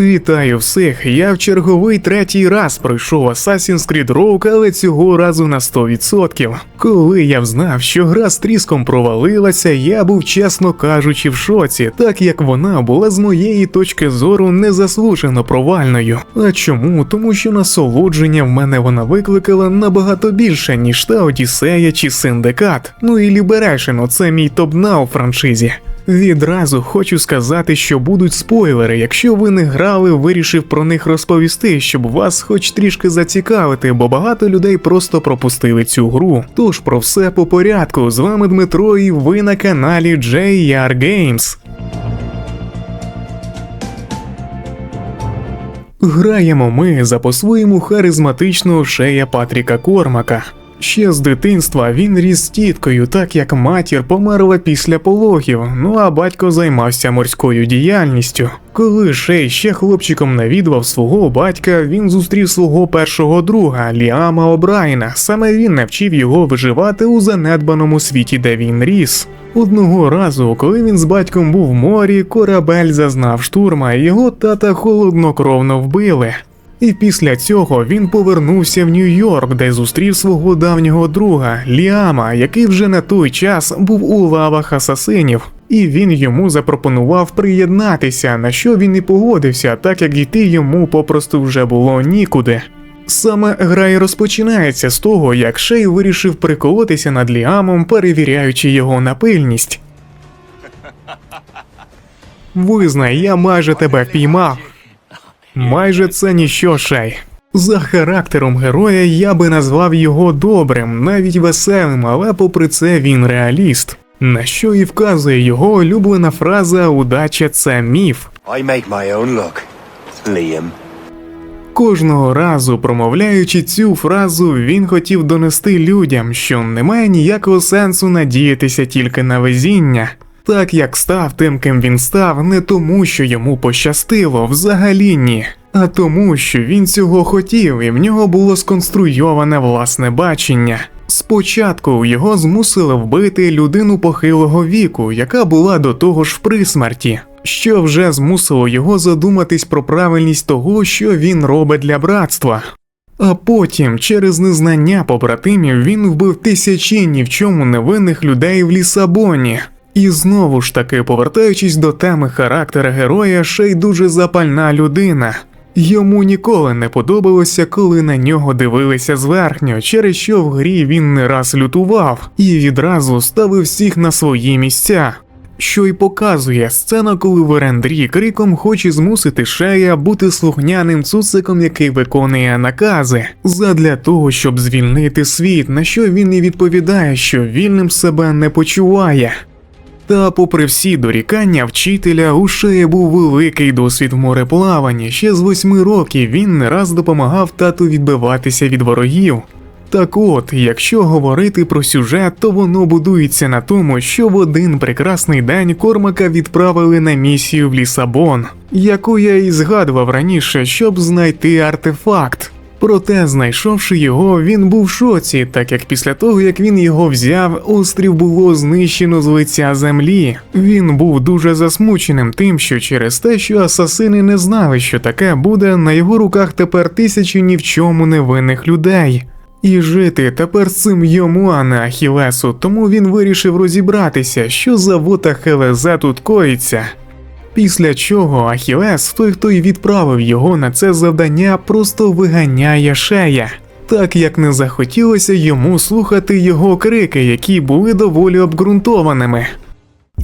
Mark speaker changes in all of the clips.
Speaker 1: Вітаю всіх! Я в черговий третій раз пройшов Assassin's Creed Rogue, але цього разу на 100%. Коли я взнав, що гра з тріском провалилася, я був, чесно кажучи, в шоці, так як вона була з моєї точки зору незаслужено провальною. А чому? Тому що насолодження в мене вона викликала набагато більше, ніж та Одіссея чи Синдикат. Ну і Liberation – оце мій топ-на у франшизі. Відразу хочу сказати, що будуть спойлери. Якщо ви не грали, вирішив про них розповісти, щоб вас хоч трішки зацікавити, бо багато людей просто пропустили цю гру. Тож про все по порядку. З вами Дмитро, і ви на каналі JR Games. Граємо ми за по-своєму харизматичного шея Патріка Кормака. Ще з дитинства він ріс з тіткою, так як матір померла після пологів, ну а батько займався морською діяльністю. Коли Шей ще хлопчиком навідував свого батька, він зустрів свого першого друга Ліама Обрайна. Саме він навчив його виживати у занедбаному світі, де він ріс. Одного разу, коли він з батьком був в морі, корабель зазнав штурма, його тата холоднокровно вбили. І після цього він повернувся в Нью-Йорк, де зустрів свого давнього друга Ліама, який вже на той час був у лавах асасинів. І він йому запропонував приєднатися, на що він і погодився, так як йти йому попросту вже було нікуди. Саме гра і розпочинається з того, як Шей вирішив приколотися над Ліамом, перевіряючи його на пильність. Визнай, я майже тебе впіймав. Майже це ніщо Шей. За характером героя я би назвав його добрим, навіть веселим, але попри це він реаліст. На що і вказує його улюблена фраза Удача це міф.
Speaker 2: I make my own luck, Liam.
Speaker 1: Кожного разу, промовляючи цю фразу, він хотів донести людям, що немає ніякого сенсу надіятися тільки на везіння. Так як став тим, ким він став, не тому, що йому пощастило, взагалі ні, а тому, що він цього хотів, і в нього було сконструйоване власне бачення. Спочатку його змусили вбити людину похилого віку, яка була до того ж в присмерті, що вже змусило його задуматись про правильність того, що він робить для братства. А потім, через незнання побратимів, він вбив тисячі ні в чому невинних людей в Лісабоні. І знову ж таки, повертаючись до теми характера героя, Шей дуже запальна людина. Йому ніколи не подобалося, коли на нього дивилися зверхньо, через що в грі він не раз лютував і відразу ставив всіх на свої місця. Що й показує сцена, коли Верендрі криком хоче змусити Шея бути слухняним цуциком, який виконує накази, задля того, щоб звільнити світ, на що він і відповідає, що вільним себе не почуває. Та, попри всі дорікання вчителя, у Шея був великий досвід в мореплаванні. Ще з восьми років він не раз допомагав тату відбиватися від ворогів. Так от, якщо говорити про сюжет, то воно будується на тому, що в один прекрасний день Кормака відправили на місію в Лісабон, яку я і згадував раніше, щоб знайти артефакт. Проте, знайшовши його, він був в шоці, так як після того, як він його взяв, острів було знищено з лиця землі. Він був дуже засмученим тим, що через те, що асасини не знали, що таке буде, на його руках тепер тисячі ні в чому невинних людей. І жити тепер з цим йому, а не Ахілесу, тому він вирішив розібратися, що за вота Хелезе тут коїться. Після чого Ахілес, той, хто й відправив його на це завдання, просто виганяє шея, так як не захотілося йому слухати його крики, які були доволі обґрунтованими.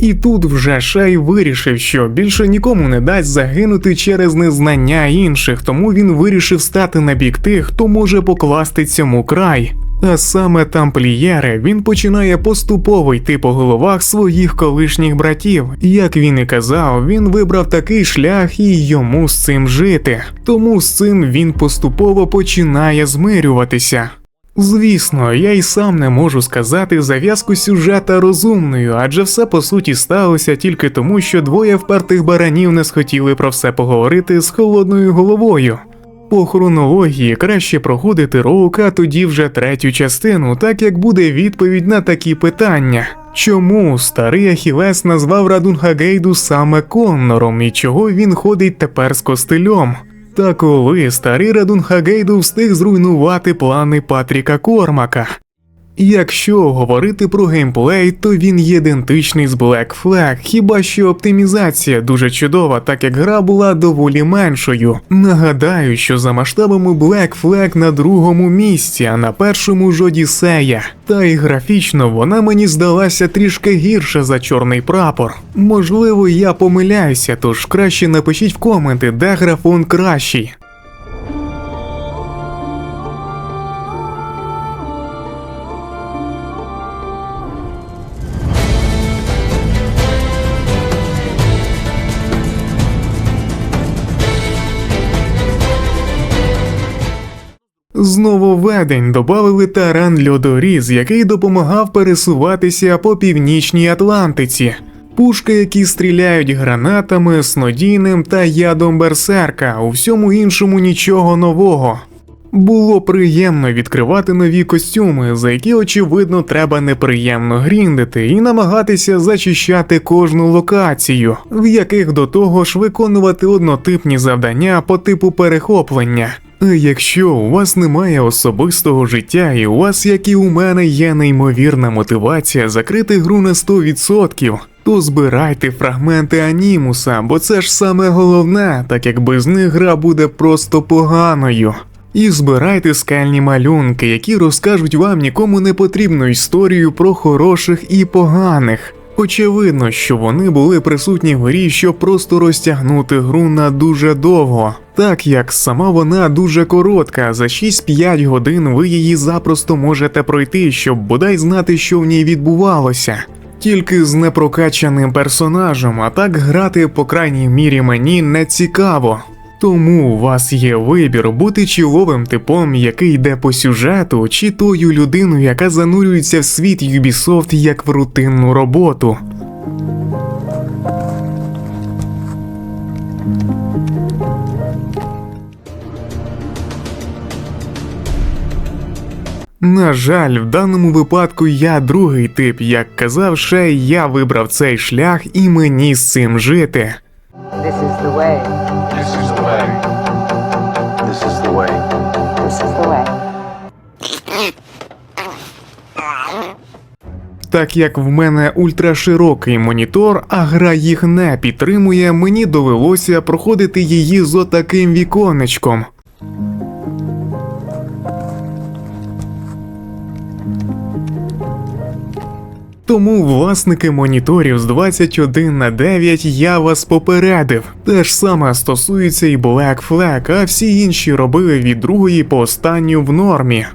Speaker 1: І тут вже Шей вирішив, що більше нікому не дасть загинути через незнання інших, тому він вирішив стати на бік тих, хто може покласти цьому край. А саме тамплієри він починає поступово йти по головах своїх колишніх братів. Як він і казав, він вибрав такий шлях і йому з цим жити. Тому з цим він поступово починає змирюватися. Звісно, я й сам не можу сказати зав'язку сюжета розумною, адже все по суті сталося тільки тому, що двоє впертих баранів не схотіли про все поговорити з холодною головою. По хронології краще проходити роук, а тоді вже третю частину, так як буде відповідь на такі питання. Чому старий Ахілес назвав Радунгагейду саме Коннором і чого він ходить тепер з костилем? Та коли старий Радунгагейду встиг зруйнувати плани Патріка Кормака. Якщо говорити про геймплей, то він ідентичний з Black Flag, хіба що оптимізація дуже чудова, так як гра була доволі меншою. Нагадаю, що за масштабами Black Flag на другому місці, а на першому ж Одіссея. Та й графічно вона мені здалася трішки гірше за чорний прапор. Можливо, я помиляюся, тож краще напишіть в коменти, де графон кращий. З нововведень додали таран льодоріз, який допомагав пересуватися по північній Атлантиці. Пушки, які стріляють гранатами, снодійним та ядом берсерка, у всьому іншому нічого нового. Було приємно відкривати нові костюми, за які очевидно треба неприємно гріндити і намагатися зачищати кожну локацію, в яких до того ж виконувати однотипні завдання по типу перехоплення. Якщо у вас немає особистого життя, і у вас, як і у мене, є неймовірна мотивація закрити гру на 100%, то збирайте фрагменти анімуса, бо це ж саме головне, так як без них гра буде просто поганою. І збирайте скальні малюнки, які розкажуть вам нікому не потрібну історію про хороших і поганих. Очевидно, що вони були присутні в грі, щоб просто розтягнути гру на дуже довго. Так як сама вона дуже коротка, за 6-5 годин ви її запросто можете пройти, щоб бодай знати, що в ній відбувалося. Тільки з непрокачаним персонажем, а так грати, по крайній мірі, мені не цікаво. Тому у вас є вибір бути чоловим типом, який йде по сюжету, чи тою людиною, яка занурюється в світ Ubisoft як в рутинну роботу. На жаль, в даному випадку я другий тип, як казав ще, я вибрав цей шлях і мені з цим жити.
Speaker 3: This is the way.
Speaker 1: Так як в мене ультраширокий монітор, а гра їх не підтримує, мені довелося проходити її з отаким віконечком. Тому власники моніторів з 21 на 9 я вас попередив. Те ж саме стосується і Black Flag, а всі інші робили від другої по останню в нормі.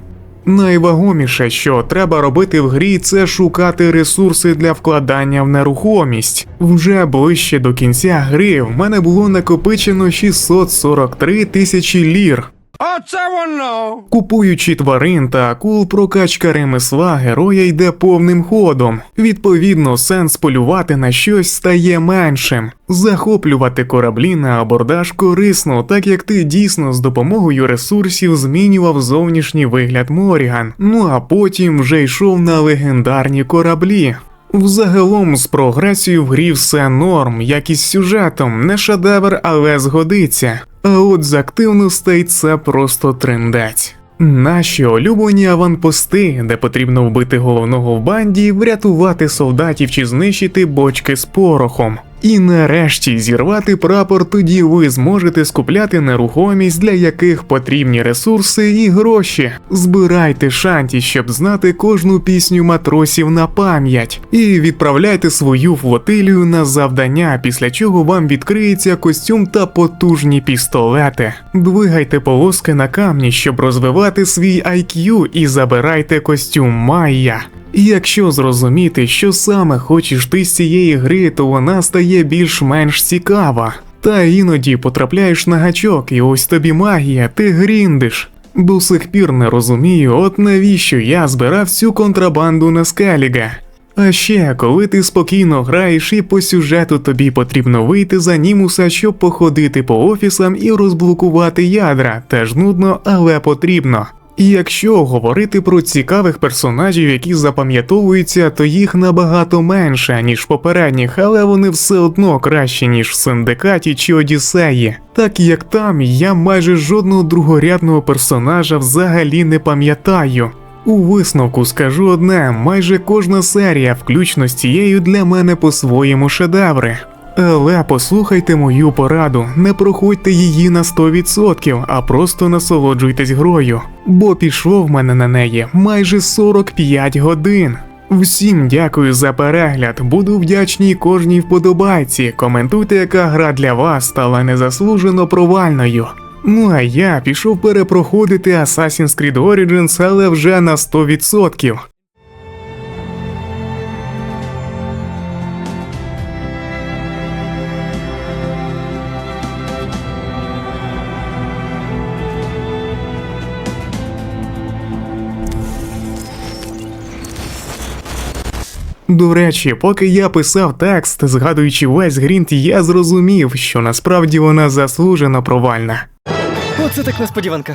Speaker 1: Найвагоміше, що треба робити в грі, це шукати ресурси для вкладання в нерухомість. Вже ближче до кінця гри в мене було накопичено 643 тисячі лір.
Speaker 2: Оце воно!
Speaker 1: Купуючи тварин та акул, прокачка ремесла героя йде повним ходом. Відповідно, сенс полювати на щось стає меншим. Захоплювати кораблі на абордаж корисно, так як ти дійсно з допомогою ресурсів змінював зовнішній вигляд Моріган. Ну а потім вже йшов на легендарні кораблі. Взагалом з прогресією в грі все норм, як і з сюжетом, не шедевр, але згодиться. А от з активностей це просто трендець. Наші улюблені аванпости, де потрібно вбити головного в банді, врятувати солдатів чи знищити бочки з порохом. І нарешті зірвати прапор, тоді ви зможете скупляти нерухомість, для яких потрібні ресурси і гроші. Збирайте шанті, щоб знати кожну пісню матросів на пам'ять, і відправляйте свою флотилію на завдання, після чого вам відкриється костюм та потужні пістолети. Двигайте полоски на камні, щоб розвивати свій IQ і забирайте костюм Майя. І якщо зрозуміти, що саме хочеш ти з цієї гри, то вона стає більш-менш цікава. Та іноді потрапляєш на гачок, і ось тобі магія, ти гріндиш. До сих пір не розумію, от навіщо я збирав цю контрабанду на Скеліга. А ще, коли ти спокійно граєш і по сюжету тобі потрібно вийти за німуса, щоб походити по офісам і розблокувати ядра, теж нудно, але потрібно. І якщо говорити про цікавих персонажів, які запам'ятовуються, то їх набагато менше, ніж попередніх, але вони все одно кращі, ніж в синдикаті чи Одіссеї. Так як там я майже жодного другорядного персонажа взагалі не пам'ятаю. У висновку скажу одне: майже кожна серія, включно з цією, для мене по-своєму шедеври. Але послухайте мою пораду, не проходьте її на 100%, а просто насолоджуйтесь грою, бо пішло в мене на неї майже 45 годин. Всім дякую за перегляд, буду вдячний кожній вподобайці. Коментуйте, яка гра для вас стала незаслужено провальною. Ну а я пішов перепроходити Assassin's Creed Origins, але вже на 100%. До речі, поки я писав текст, згадуючи весь грінт, я зрозумів, що насправді вона заслужено провальна.
Speaker 4: Оце так несподіванка.